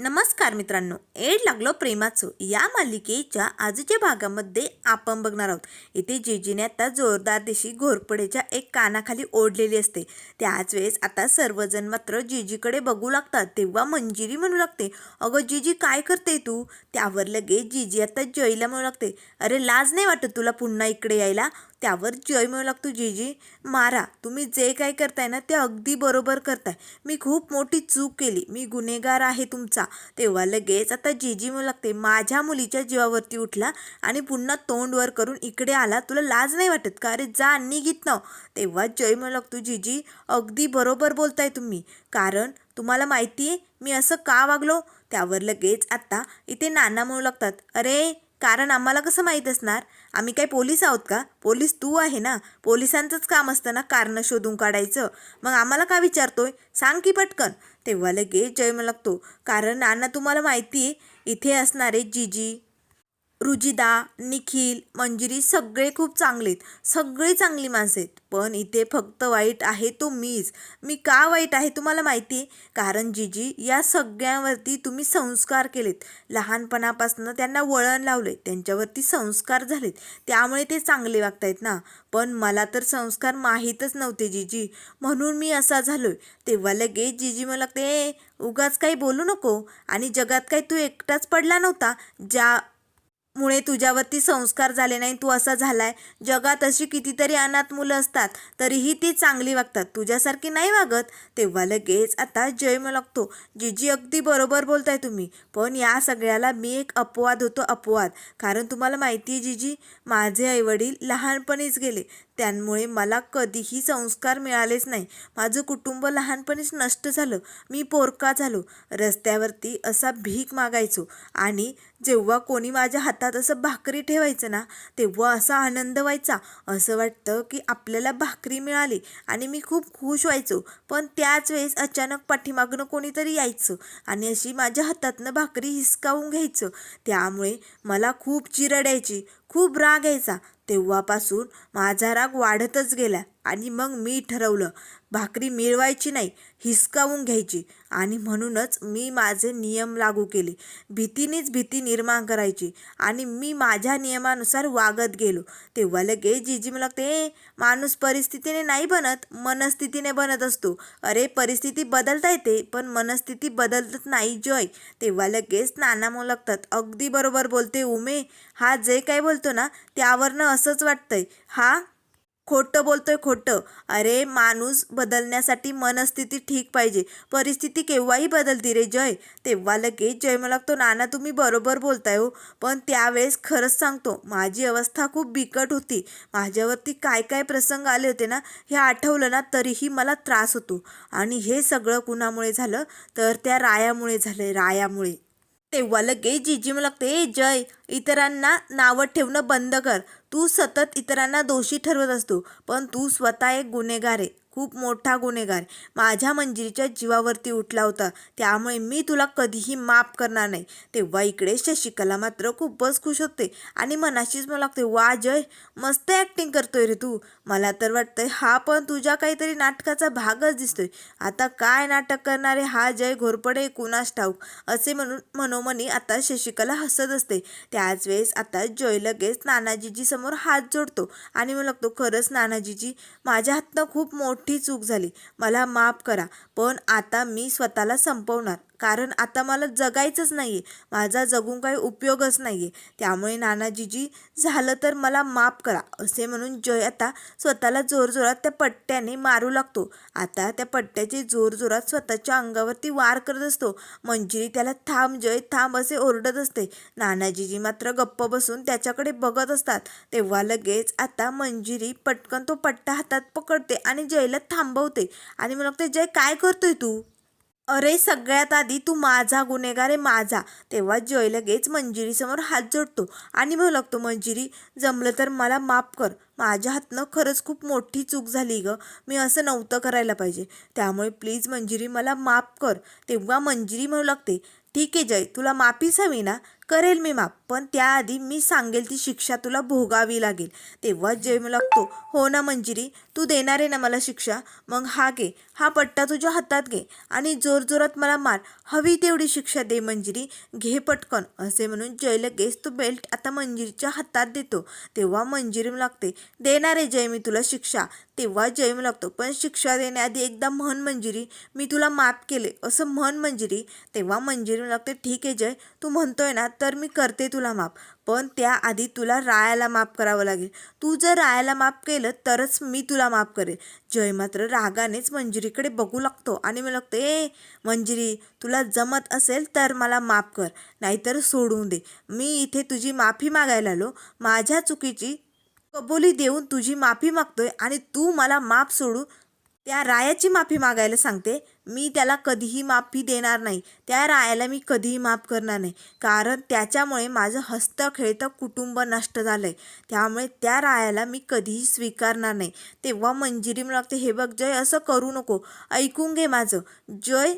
नमस्कार मित्रांनो एड लागलो प्रेमाचं. या मालिकेच्या आजच्या भागामध्ये आपण बघणार आहोत. इथे जेजीने आता जोरदार दिशी घोरपडेच्या एक कानाखाली ओढलेली असते. त्याच वेळेस आता सर्वजण मात्र जेजीकडे बघू लागतात. तेव्हा मंजिरी म्हणू लागते अगं जीजी काय करते तू? त्यावर लगेच जीजी आता जयला म्हणू लागते अरे लाज नाही वाटत तुला पुन्हा इकडे यायला? त्यावर जय म्हणू लागतो जीजी. मारा तुम्ही जे काय करताय ना ते अगदी बरोबर करताय. मी खूप मोठी चूक केली. मी गुन्हेगार आहे तुमचा. तेव्हा लगेच आता जीजी म्हणू लागते. माझ्या मुलीच्या जीवावरती उठला आणि पुन्हा तोंड वर करून इकडे आला. तुला लाज नाही वाटत का? अरे जा निघित न. तेव्हा जय म्हणू लागतो जीजी. अगदी बरोबर बोलताय तुम्ही. कारण तुम्हाला माहिती आहे मी असं का वागलो? त्यावर लगेच आत्ता इथे नाना म्हणू लागतात. अरे कारण आम्हाला कसं माहीत असणार? आम्ही काय पोलीस आहोत का? पोलीस तू आहे ना? पोलिसांचंच काम असतं ना कारणं शोधून काढायचं. मग आम्हाला का विचारतोय? सांग की पटकन. तेव्हा लगेच जय लागतो कारण नाना तुम्हाला माहिती आहे इथे असणारे जीजी रुजिदा निखिल मंजिरी सगळे खूप चांगले आहेत सगळे चांगली माणसं आहेत. पण इथे फक्त वाईट आहे तो मीच. मी का वाईट आहे तुम्हाला माहिती? आहे कारण जीजी या सगळ्यांवरती तुम्ही संस्कार केलेत. लहानपणापासून त्यांना वळण लावले त्यांच्यावरती संस्कार झालेत. त्यामुळे ते चांगले वागतायत ना. पण मला तर संस्कार माहीतच नव्हते जीजी. म्हणून मी असा झालोय. तेव्हा लगेच जीजी मला लागते उगाच काही बोलू नको. आणि जगात काही तू एकटाच पडला नव्हता ज्या मुळे तुझ्यावरती संस्कार झाले नाही तू असा झालाय. जगात अशी कितीतरी अनाथ मुलं असतात तरीही ती चांगली वागतात. तुझ्यासारखी नाही वागत. तेव्हा लगेच आता जय लागतो जीजी अगदी बरोबर बोलताय तुम्ही. पण या सगळ्याला मी एक अपवाद होतो अपवाद. कारण तुम्हाला माहिती आहे जीजी माझे आईवडील लहानपणीच गेले. त्यांमुळे मला कधीही संस्कार मिळालेच नाही. माझं कुटुंब लहानपणीच नष्ट झालं. मी पोरका झालो. रस्त्यावरती असा भीक मागायचो. आणि जेव्हा कोणी माझ्या हातात असं भाकरी ठेवायचं ना तेव्हा असा आनंद व्हायचा. असं वाटतं की आपल्याला भाकरी मिळाली आणि मी खूप खुश व्हायचो. पण त्याच वेळेस अचानक पाठीमागनं कोणीतरी यायचं आणि अशी माझ्या हातातनं भाकरी हिसकावून घ्यायचं. त्यामुळे मला खूप चिरडायची खूप राग यायचा. तेव्हापासून माझा राग वाढतच गेला. आणि मग मी ठरवलं भाकरी मिळवायची नाही हिसकावून घ्यायची. आणि म्हणूनच मी माझे नियम लागू केले. भीतीनेच भीती निर्माण करायची आणि मी माझ्या नियमानुसार वागत गेलो. तेव्हा लगे जीजी मला लागते माणूस परिस्थितीने नाही बनत मनस्थितीने बनत असतो. अरे परिस्थिती बदलता येते पण मनस्थिती बदलत नाही जॉय. तेव्हा लगेच नाना मग लागतात अगदी बरोबर बोलते उमे. हा जे काय बोलतो ना त्यावरनं असंच वाटतंय. हा? खोटं बोलतोय खोटं. अरे माणूस बदलण्यासाठी मनस्थिती ठीक पाहिजे. परिस्थिती केव्हाही बदलती रे जय. तेव्हा लगेच जय मला लागतो नाना तुम्ही बरोबर बोलताय हो. पण त्यावेळेस खरंच सांगतो माझी अवस्था खूप बिकट होती. माझ्यावरती काय काय प्रसंग आले होते ना हे आठवलं ना तरीही मला त्रास होतो. आणि हे सगळं कुणामुळे झालं? तर त्या रायामुळे झालं रायामुळे. तेव्हा लगेच जीजी मला लागते "ए जय इतरांना नावं ठेवणं बंद कर. तू सतत इतरांना दोषी ठरवत असतो पण तू स्वतः एक गुन्हेगार आहे. खूप मोठा गुन्हेगार. माझ्या मंजिरीच्या जीवावरती उठला होता. त्यामुळे मी तुला कधीही माफ करणार नाही. तेव्हा इकडे शशिकला मात्र खूपच खुश होते आणि मनाशीच मला लागते वा जय मस्त ॲक्टिंग करतोय रे तू. मला तर वाटतंय हा पण तुझ्या काहीतरी नाटकाचा भागच दिसतोय. आता काय नाटक करणारे हा जय घोरपडे कुणास ठाऊक? असे म्हणून मनोमनी आता शशिकला हसत असते. त्याच वेळेस आता जय लगेच नानाजीजी समोर हात जोडतो आणि मला लागतो खरंच नानाजीजी माझ्या हातनं खूप मोठं मोठी चूक झाली. मला माफ करा पण आता मी स्वतःला संपवणार. कारण आता मला जगायचंच नाही आहे माझा जगून काही उपयोगच नाही आहे त्यामुळे नानाजीजी झालं तर मला माफ करा असे म्हणून जय आता स्वतःला जोरजोरात त्या पट्ट्याने मारू लागतो. आता त्या पट्ट्याचे जोरजोरात स्वतःच्या अंगावरती वार करत असतो. मंजिरी त्याला थांब जय थांब असे ओरडत असते. नानाजीजी मात्र गप्प बसून त्याच्याकडे बघत असतात. तेव्हा लगेच आता मंजिरी पटकन तो पट्टा हातात पकडते आणि जयला थांबवते. आणि मग ते जय काय करतोय तू? अरे सगळ्यात आधी तू माझा गुन्हेगार आहे माझा. तेव्हा जय लगेच मंजिरीसमोर हात जोडतो आणि म्हणू लागतो मंजिरी जमलं तर मला माफ कर. माझ्या हातनं खरंच खूप मोठी चूक झाली ग. मी असं नव्हतं करायला पाहिजे. त्यामुळे प्लीज मंजिरी मला माफ कर. तेव्हा मंजिरी म्हणू लागते ठीक आहे जय तुला माफीच हवी ना? करेल मी माफ पण त्याआधी मी सांगेल ती शिक्षा तुला भोगावी लागेल. तेव्हा जय लागतो हो ना मंजिरी तू देणार आहे ना मला शिक्षा? मग हा घे हा पट्टा तुझ्या हातात घे आणि जोरजोरात मला मार. हवी तेवढी शिक्षा दे मंजिरी. घे पटकन. असे म्हणून जय लगेच तो बेल्ट आता मंजिरीच्या हातात देतो. तेव्हा मंजिरी लागते देणार आहे जय मी तुला शिक्षा. तेव्हा जय लागतो पण शिक्षा देण्याआधी एकदा म्हण मंजिरी मी तुला माफ केले. असं म्हण मंजिरी. तेव्हा मंजिरी लागते ठीक आहे जय तू म्हणतोय ना तर मी करते तुला माफ पण त्याआधी तुला रायाला माफ करावं लागेल. तू जर रायाला माफ केलं तरच मी तुला माफ करेल. जय मात्र रागानेच मंजिरीकडे बघू लागतो आणि मला लागतो ए मंजिरी तुला जमत असेल तर मला माफ कर नाहीतर सोडून दे. मी इथे तुझी माफी मागायला आलो. माझ्या चुकीची कबुली देऊन तुझी माफी मागतोय आणि तू मला माफ सोडू त्या रायाची माफी मागायला सांगते. मी त्याला कधीही माफी देणार नाही. त्या रायाला मी कधीही माफ करणार नाही. कारण त्याच्यामुळे माझं हस्त खेळतं कुटुंब नष्ट झालं आहे त्यामुळे त्या रायाला मी कधीही स्वीकारणार नाही. तेव्हा मंजिरी लागते हे बघ जय असं करू नको. ऐकून घे माझं. जय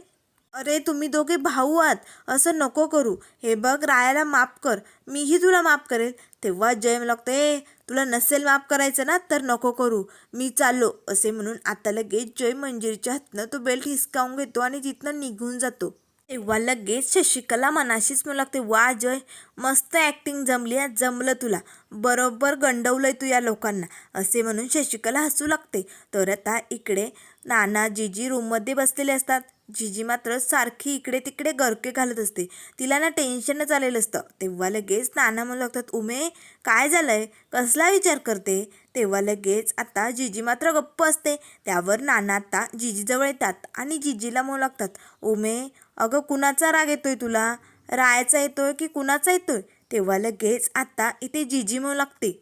अरे तुम्ही दोघे भाऊ आहात. असं नको करू. हे बघ रायाला माफ कर. मीही तुला माफ करेल. तेव्हा जय मला लागतं ए तुला नसेल माफ करायचं ना तर नको करू. मी चाललो असे म्हणून आता लगेच जय मंजिरीच्या हातनं तो बेल्ट हिसकावून घेतो आणि तिथनं निघून जातो. तेव्हा लगेच शशिकला मनाशीच म्हणू लागते वा जय मस्त ॲक्टिंग जमली आहे जमलं तुला. बरोबर गंडवलंय तू या लोकांना असे म्हणून शशिकला हसू लागते. तर आता इकडे नाना जीजी रूममध्ये बसलेले असतात. जीजी मात्र सारखी इकडे तिकडे गरके घालत असते. तिला ना टेन्शनच आलेलं असतं. तेव्हा लगेच नाना म्हणू लागतात उमे काय झालंय? कसला विचार करते? तेव्हा लगेच आता जीजी मात्र गप्प असते. त्यावर नाना आता जीजीजवळ येतात आणि जीजीला म्हणू लागतात. उमे अगं कुणाचा राग येतोय तुला? रायाचा येतोय की कुणाचा येतोय? तेव्हा लगेच आता इथे जीजी म्हणू लागते.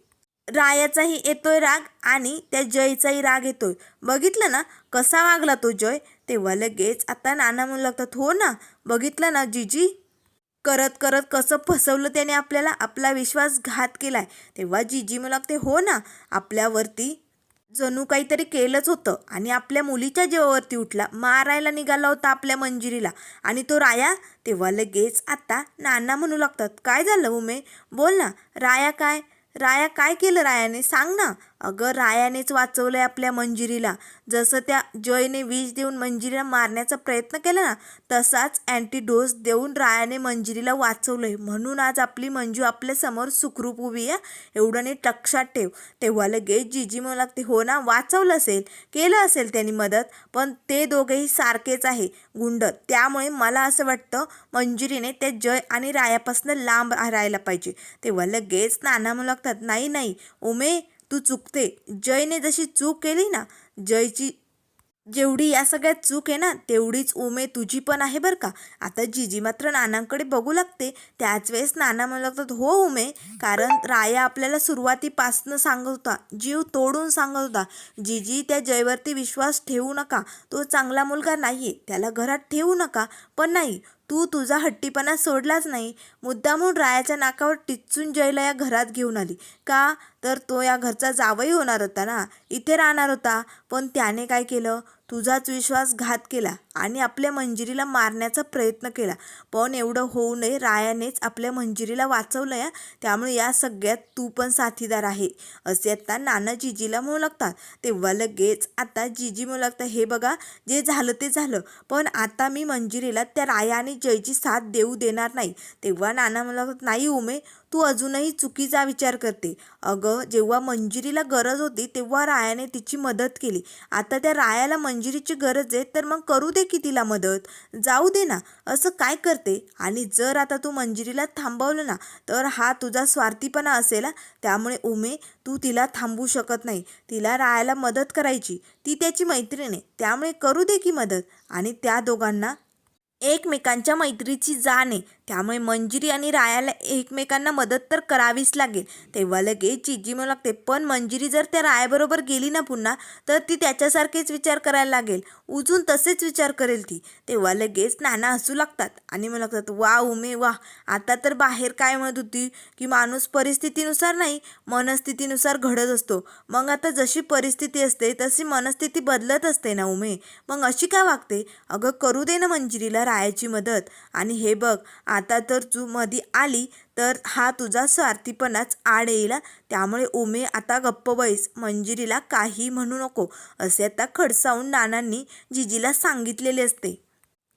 रायाचाही येतोय राग आणि त्या जयचाही राग येतोय. बघितलं ना कसा वागला तो जय? तेव्हा लगेच आता नाना म्हणू लागतात हो ना बघितलं ना जीजी? करत करत कसं फसवलं त्याने आपल्याला आपला विश्वासघात केलाय. तेव्हा जीजी म्हणू लागते हो ना आपल्यावरती जणू काहीतरी केलंच होतं आणि आपल्या मुलीच्या जीवावरती उठला. मारायला निघाला होता आपल्या मंजिरीला आणि तो राया? तेव्हा लगेच आता नाना म्हणू लागतात काय झालं उमे? बोल ना राया काय? राया काय केलं रायाने? सांग ना. अगं रायानेच वाचवलंय आपल्या मंजिरीला. जसं त्या जयने विष देऊन मंजिरीला मारण्याचा प्रयत्न केला ना तसाच अँटीडोस देऊन रायाने मंजिरीला वाचवलंय. म्हणून आज आपली मंजू आपल्यासमोर सुखरूप उभी आहे. एवढं नीट लक्षात ठेव. तेव्हा लगेच जीजी म्हणू लागते हो ना वाचवलं असेल केलं असेल त्यांनी मदत पण ते दोघेही सारखेच आहे गुंड. त्यामुळे मला असं वाटतं मंजिरीने त्या जय आणि रायापासून लांब राहायला पाहिजे. तेव्हा लगेच नाना म्हणू लागतात नाही नाही उमे तू चुकते. जयने जशी चूक केली ना जयची जेवढी या सगळ्यात चूक आहे ना तेवढीच उमे तुझी पण आहे बरं का. आता जीजी मात्र नानांकडे बघू लागते. त्याच वेळेस नाना म्हणू लागतात हो उमे कारण राया आपल्याला सुरुवातीपासनं सांगत होता. जीव तोडून सांगत होता. जीजी त्या जयवरती विश्वास ठेवू नका. तो चांगला मुलगा नाही आहे त्याला घरात ठेवू नका. पण नाही तू तुझा हट्टीपणा सोडलाच नाही. मुद्दामून रायाच्या नाकावर टिचून जयला या घरात घेऊन आली. का? तर तो या घरचा जावई होणार होता ना? इथे राहणार होता. पण त्याने काय केलं? तुझाच विश्वासघात केला. आणि आपल्या मंजिरीला मारण्याचा प्रयत्न केला. पण एवढं होऊ नये रायानेच आपल्या मंजिरीला वाचवलं या. त्यामुळे या सगळ्यात तू पण साथीदार आहे असे आता नाना जिजीला म्हणू लागतात. तेव्हा लगेच आता जिजी म्हणू लागतात हे बघा जे झालं ते झालं. पण आता मी मंजिरीला त्या राया आणि जयची साथ देऊ देणार नाही. तेव्हा नाना म्हणू लागतात नाही उमे तू अजूनही चुकीचा विचार करते. अगं जेव्हा मंजिरीला गरज होती तेव्हा रायाने तिची मदत केली. आता त्या रायाला मंजिरीची गरज आहे तर मग करू दे. की तिला मदत? जाऊ दे ना. असं काय करते? आणि जर आता तू मंजिरीला थांबवलं ना तर हा तुझा स्वार्थीपणा असेल त्यामुळे उमे तू तिला थांबवू शकत नाही. तिला राहायला मदत करायची. ती त्याची मैत्रीण आहे. त्यामुळे करू दे की मदत. आणि त्या दोघांना एकमेकांच्या मैत्रीची जाण आहे. त्यामुळे मंजिरी आणि रायाला एकमेकांना मदत तर करावीच लागेल. तेव्हा लगेच चिज्जी म्हणू लागते पण मंजिरी जर त्या रायाबरोबर गेली ना पुन्हा तर ती त्याच्यासारखेच विचार करायला लागेल. उजून तसेच विचार करेल ती. तेव्हा लगेच नाना हसू लागतात आणि म्हणू लागतात वा उमे वा आता तर बाहेर काय म्हणत होती की माणूस परिस्थितीनुसार नाही मनस्थितीनुसार घडत असतो. मग आता जशी परिस्थिती असते तशी मनस्थिती बदलत असते ना उमे? मग अशी का वागते? अगं करू दे ना मंजिरीला रायाची मदत. आणि हे बघ आता तर तू मधी आली तर हा तुझा स्वार्थीपणाच आड येईल. त्यामुळे उमे आता गप्प बैस. मंजिरीला काही म्हणू नको. असे आता खडसावून नानांनी जिजीला सांगितलेले असते.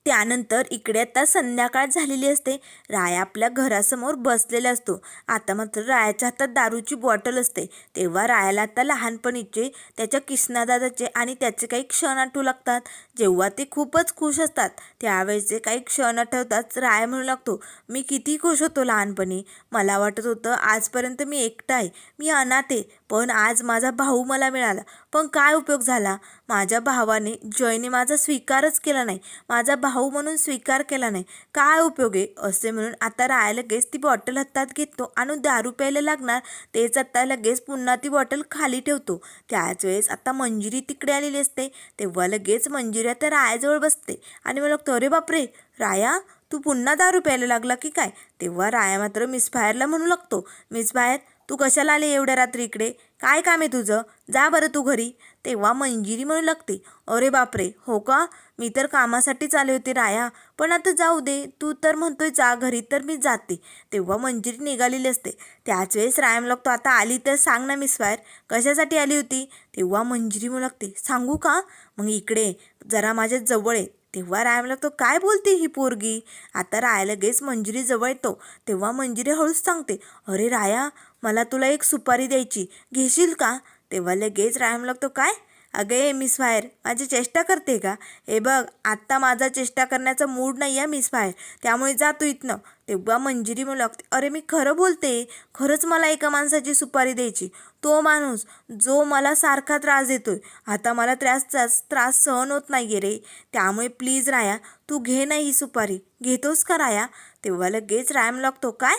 त्यानंतर इकडे आता संध्याकाळ झालेली असते. राया आपल्या घरासमोर बसलेला असतो. आता मात्र रायाच्या हातात दारूची बॉटल असते. तेव्हा रायाला आता लहानपणीचे त्याच्या किसनादादाचे आणि त्याचे काही क्षण आठवू लागतात. जेव्हा ते खूपच खुश असतात त्यावेळेचे काही क्षण आठवतात राया म्हणू लागतो मी किती खुश होतो लहानपणी. मला वाटत होतं आजपर्यंत मी एकटा आहे. मी अनाथ आहे. पण आज माझा भाऊ मला मिळाला. पण काय उपयोग झाला? माझ्या भावाने जयने माझा स्वीकारच केला नाही. माझा भाऊ म्हणून स्वीकार केला नाही. काय उपयोग आहे? असे म्हणून आता राया लगेच ती बॉटल हातात घेतो आणि दारू प्यायला लागणार. तेच आता लगेच पुन्हा ती बॉटल खाली ठेवतो. त्याच वेळेस आता मंजिरी तिकडे आलेली असते. तेव्हा लगेच मंजिरी आता रायाजवळ बसते. आणि मला लागतो अरे बापरे! राया तू पुन्हा दारू प्यायला लागला की काय? तेव्हा राया मात्र मिस फायरला म्हणू लागतो. मिस फायर तू कशाला आले एवढ्या रात्री इकडे? काय काम आहे तुझं? जा बरं तू घरी. तेव्हा मंजिरी म्हणू लागते अरे बापरे हो का? मी तर कामासाठीच आले होते राया. पण आता जाऊ दे. तू तर म्हणतोय जा घरी तर मी जाते. तेव्हा मंजिरी निघालेली असते. त्याच वेळेस राया लागतो आता आली तर सांग ना मिस फायर कशासाठी आली होती? तेव्हा मंजिरी म्हणू लागते सांगू का? मग इकडे जरा माझ्या जवळ आहे तेव्हा राया लागतो काय बोलते ही पोरगी? आता राया लगेच मंजिरी जवळ येतो. तेव्हा मंजिरी हळूच सांगते अरे राया मला तुला एक सुपारी द्यायची. घेशील का? तेव्हा लगेच राया लागतो काय? अगं ए मिस फायर. माझी चेष्टा करते का? हे बघ आत्ता माझा चेष्टा करण्याचा मूड नाही आहे मिस फायर. त्यामुळे जातो इथनं. तेव्हा मंजिरी मला लागते अरे मी खरं बोलते? खरंच मला एका माणसाची सुपारी द्यायची. तो माणूस जो मला सारखा त्रास देतोय आता मला त्रास त्रास त्रास सहन होत नाही आहे रे. त्यामुळे प्लीज राया तू घे ना ही सुपारी. घेतोस का राया? तेव्हा लगेच रायम लागतो काय?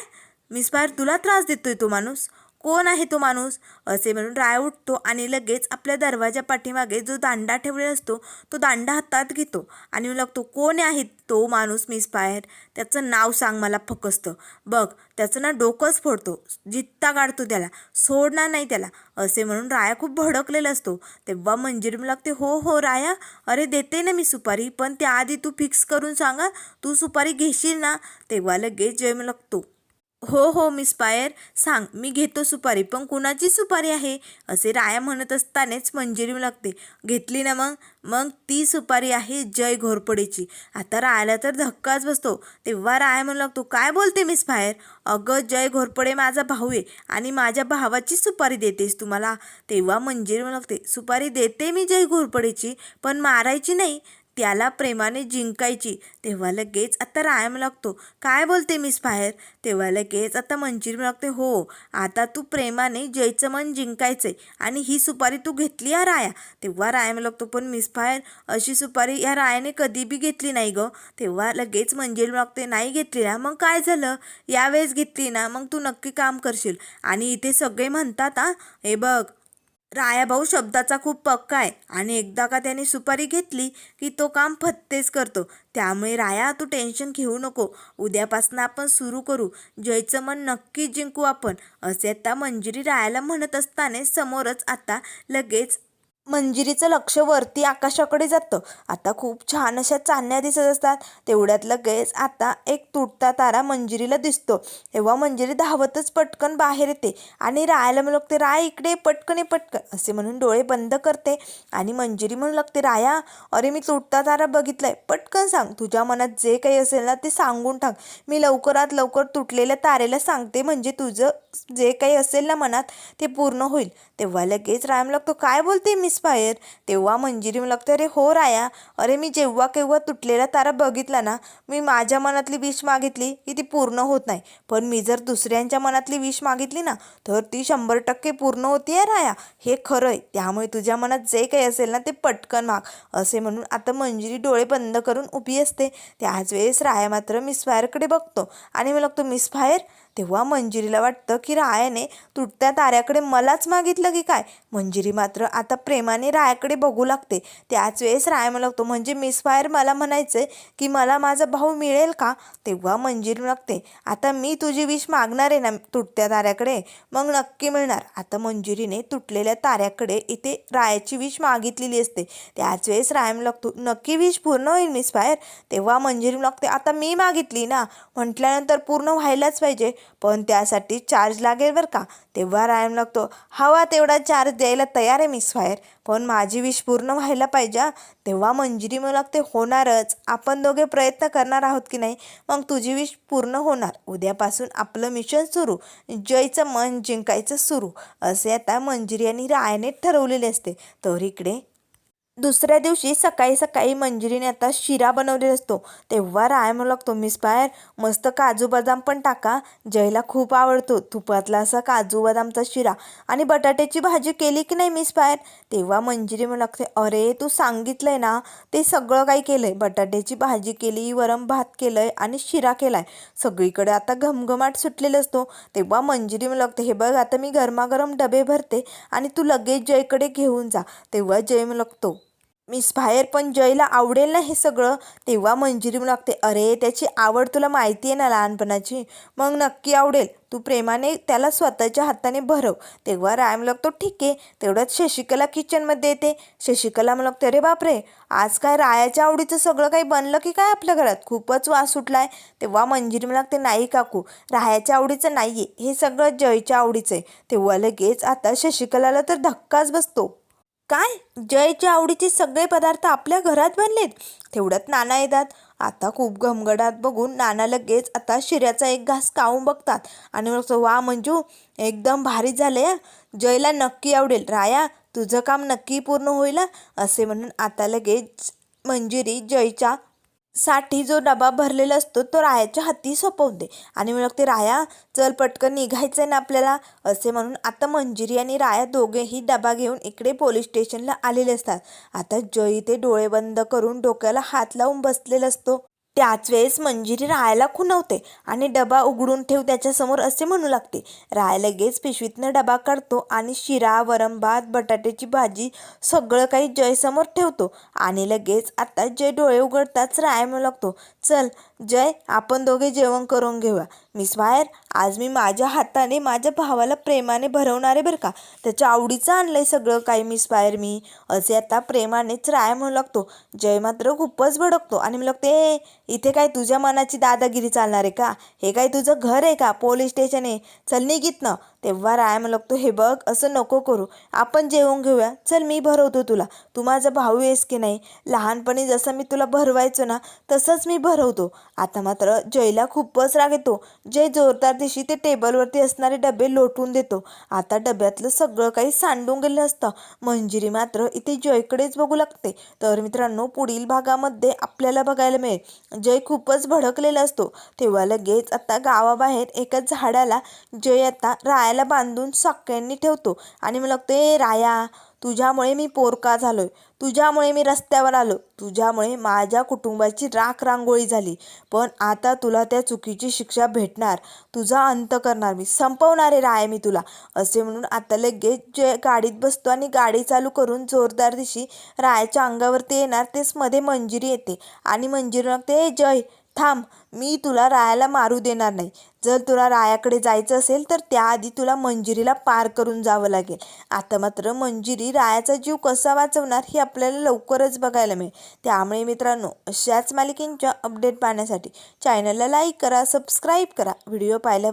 मिसफायर तुला त्रास देतोय तो माणूस. कोण आहे तो माणूस? असे म्हणून राय उठतो आणि लगेच आपल्या दरवाजा पाठीमागे जो दांडा ठेवलेला असतो तो दांडा हातात घेतो आणि म्हणू लागतो कोण आहे तो माणूस मिसफायर त्याचं नाव सांग मला फकस्त बघ त्याचं ना डोकंच फोडतो. जित्ता काढतो त्याला. सोडणार नाही त्याला. असे म्हणून राया खूप भडकलेला असतो. तेव्हा मंजिरी म्हणू लागते हो हो राया. अरे देते ना मी सुपारी पण त्याआधी तू फिक्स करून सांगा. तू सुपारी घेशील ना? तेव्हा लगेच जय लागतो हो हो मिस पायर सांग मी घेतो सुपारी पण कुणाची सुपारी आहे? असे राया म्हणत असतानाच मंजिरी लागते. घेतली ना मग? मग ती सुपारी आहे जय घोरपडेची. आता रायाला तर धक्काच बसतो. तेव्हा राया म्हणू लागतो काय बोलते मिस फायर अगं जय घोरपडे माझा भाऊ आहे आणि माझ्या भावाची सुपारी देतेस तुम्हाला. तेव्हा मंजिरी म्हणू लागते सुपारी देते मी जय घोरपडेची पण मारायची नाही. त्याला प्रेमाने जिंकायची. तेव्हा लगेच आता रायम लागतो काय बोलते मिस फायर तेव्हा लगेच आता मंजिरी लागते हो आता तू प्रेमाने जयचं मन जिंकायचंय आणि ही सुपारी तू घेतली या राया? तेव्हा रायम लागतो पण मिस फायर अशी सुपारी या रायाने कधी बी घेतली नाही ग. तेव्हा लगेच मंजिरी लागते नाही घेतली ना मग काय झालं? यावेळेस घेतली ना मग तू नक्की काम करशील. आणि इथे सगळे म्हणतात हा हे बघ रायाभाऊ शब्दाचा खूप पक्का आहे आणि एकदा का त्याने सुपारी घेतली की तो काम फत्तेच करतो. त्यामुळे राया तू टेन्शन घेऊ नको. उद्यापासून आपण सुरू करू. जयचं मन नक्की जिंकू आपण. असे आता मंजिरी रायाला म्हणत असताना समोरच आता लगेच मंजिरीचं लक्ष वरती आकाशाकडे जातं. आता खूप छान अशा चांदण्या दिसत असतात. तेवढ्यात लगेच आता एक तुटता तारा मंजिरीला दिसतो. तेव्हा मंजिरी धावतच पटकन बाहेर येते आणि रायाला म्हणू लागते राय इकडे पटकन ये पटकन. असे म्हणून डोळे बंद करते आणि मंजिरी म्हणू लागते राया अरे मी तुटता तारा बघितलाय. पटकन सांग तुझ्या मनात जे काही असेल ना ते सांगून टाक. मी लवकरात लवकर तुटलेल्या तारेला सांगते म्हणजे तुझं जे काही असेल ना मनात ते पूर्ण होईल. तेव्हा लगेच राम लागतो काय बोलते मी? मिस फायर तेव्हा मंजिरी मला लागते अरे हो राया. अरे मी जेव्हा केव्हा तुटलेला तारा बघितला ना मी माझ्या मनातली विश मागितली की ती पूर्ण होत नाही. पण मी जर दुसऱ्यांच्या मनातली विश मागितली ना तर ती शंभर टक्के पूर्ण होती आहे राया. हे खरं आहे त्यामुळे तुझ्या मनात जे काही असेल ना ते पटकन माग. असे म्हणून आता मंजिरी डोळे बंद करून उभी असते. त्याच वेळेस राया मात्र मिस फायरकडे बघतो. आणि मी लागतो मिस फायर तेव्हा मंजिरीला वाटतं की रायाने तुटत्या ताऱ्याकडे मलाच मागितलं की काय? मंजिरी मात्र आता प्रेमाने रायाकडे बघू लागते. त्याच वेळेस राय मला लागतो म्हणजे मिस फायर मला म्हणायचं की मला माझा भाऊ मिळेल का? तेव्हा मंजिरी लागते आता मी तुझी विश मागणार आहे ना तुटत्या ताऱ्याकडे? मग नक्की मिळणार. आता मंजिरीने तुटलेल्या ताऱ्याकडे इथे रायाची विश मागितलेली असते. त्याच वेळेस राया लागतो नक्की विश पूर्ण होईल मिस फायर? तेव्हा मंजिरी लागते आता मी मागितली ना. म्हटल्यानंतर पूर्ण व्हायलाच पाहिजे. पण त्यासाठी चार्ज लागेल बरं का? तेव्हा रायम लागतो हवा तेवढा चार्ज द्यायला तयार आहे मिस फायर पण माझी विश पूर्ण व्हायला पाहिजे तेव्हा मंजिरी मला ते होणारच. आपण दोघे प्रयत्न करणार आहोत की नाही? मग तुझी विश पूर्ण होणार. उद्यापासून आपलं मिशन सुरू. जयचं मन जिंकायचं सुरू. असे आता मंजिरी आणि रायने ठरवलेले असते. तर इकडे दुसऱ्या दिवशी सकाळी सकाळी मंजिरीने आता शिरा बनवलेला असतो. तेव्हा राय म्हणू लागतो मिस पायर मस्त काजू बदाम पण टाका. जयला खूप आवडतो. तुपातला असा काजू बदामचा शिरा. आणि बटाट्याची भाजी केली की नाही मिस पायर तेव्हा मंजिरी म्हणू लागते अरे तू सांगितलंय ना ते सगळं काही केलंय. बटाट्याची भाजी केली वरम भात केलंय आणि शिरा केलाय. सगळीकडे आता घमघमाट सुटलेला असतो. तेव्हा मंजिरी म्हणू लागते हे बघ आता मी गरमागरम डबे भरते आणि तू लगेच जयकडे घेऊन जा. तेव्हा जय म्हणू लागतो मिस बाहेर पण जयला आवडेल ना हे सगळं? तेव्हा मंजिरी लागते अरे त्याची आवड तुला माहिती आहे ना लहानपणाची? मग नक्की आवडेल. तू प्रेमाने त्याला स्वतःच्या हाताने भरव. तेव्हा राय म्हणू लागतो ठीक आहे. तेवढ्यात शशिकला किचनमध्ये येते. शशिकला म्हणतो अरे बापरे आज काय रायाच्या आवडीचं सगळं काही बनलं की काय आपल्या घरात? खूपच वास सुटलाय. तेव्हा मंजिरी म्हणू लागते नाही काकू रायाच्या आवडीचं नाही आहे हे सगळं जयच्या आवडीचं आहे. तेव्हा लगेच आता शशिकलाला तर धक्काच बसतो. काय? जयच्या आवडीचे सगळे पदार्थ आपल्या घरात बनलेत? तेवढ्यात नाना येतात. आता खूप घमगडात बघून नाना लगेच आता शिऱ्याचा एक घास काऊन बघतात? आणि मग वा मंजू एकदम भारी झाले जयला नक्की आवडेल. राया तुझं काम नक्की पूर्ण होईल असे म्हणून आता लगेच मंजिरी जयच्या साठी जो डबा भरलेला असतो तो रायाच्या हाती सोपवते. आणि मग ते राया चल पटकन निघायचं आहे ना आपल्याला? असे म्हणून आता मंजिरी आणि राया दोघेही डबा घेऊन इकडे पोलीस स्टेशनला आलेले असतात. आता जयी ते डोळे बंद करून डोक्याला हात लावून बसलेला असतो. त्याच वेळेस मंजिरी रायाला खुणवते आणि डबा उघडून ठेव त्याच्यासमोर असे म्हणू लागते. राय लगेच पिशवीतनं डबा काढतो आणि शिरा वरम भात बटाट्याची भाजी सगळं काही जयसमोर ठेवतो. आणि लगेच आता जय डोळे उघडताच राय म्हणू लागतो. चल जय आपण दोघे जेवण करून घेऊया. मिस बाहेर आज मी माझ्या हाताने माझ्या भावाला प्रेमाने भरवणारे बरं का? त्याच्या आवडीचं आणलं आहे सगळं काही मिस बाहेर मी. असे आता प्रेमानेच राय म्हणू लागतो. जय मात्र खूपच भडकतो आणि मी लागते "ए, इथे काय तुझ्या मनाची दादागिरी चालणार आहे का? हे काय तुझं घर आहे का? पोलीस स्टेशन आहे. चल निघित ना तेव्हा राय म्हणू लागतो हे बघ असं नको करू. आपण जेवून घेऊया. चल मी भरवतो तुला. तू माझा भाऊ आहेस की नाही? लहानपणी जसं मी तुला भरवायचो ना तसंच मी भरवतो. आता मात्र जयला खूपच राग येतो. जय जोरदार दिवशी ते टेबलवरती असणारे डबे लोटून देतो. आता डब्यातलं सगळं काही सांडून गेलं असतं. मंजिरी मात्र इथे जयकडेच बघू लागते. तर मित्रांनो पुढील भागामध्ये आपल्याला बघायला मिळेल. जय खूपच भडकलेला असतो. तेव्हा लगेच आता गावाबाहेर एका झाडाला जय आता रायाला बांधून साक्यांनी ठेवतो. आणि मला लागतो ए राया तुझ्यामुळे मी पोरका झालोय. तुझ्यामुळे मी रस्त्यावर आलो. तुझ्यामुळे माझ्या कुटुंबाची राख रांगोळी झाली. पण आता तुला त्या चुकीची शिक्षा भेटणार. तुझा अंत करणार मी. संपवणार आहे राय मी तुला. असे म्हणून आता लगेच जे गाडीत बसतो आणि गाडी चालू करून जोरदार दिशी रायाच्या अंगावरती येणार तेच मध्ये मंजिरी येते. आणि मंजिरी लागते ए जय थांब मी तुला रायाला मारू देणार नाही. जर तुला रायाकडे जायचं असेल तर त्याआधी तुला मंजिरीला पार करून जावं लागेल. आता मात्र मंजिरी रायाचा जीव कसा वाचवणार हे आपल्याला लवकरच बघायला मिळेल. त्यामुळे मित्रांनो अशाच मालिकेंच्या अपडेट पाहण्यासाठी चॅनलला लाईक करा सबस्क्राईब करा. व्हिडिओ पाहिल्या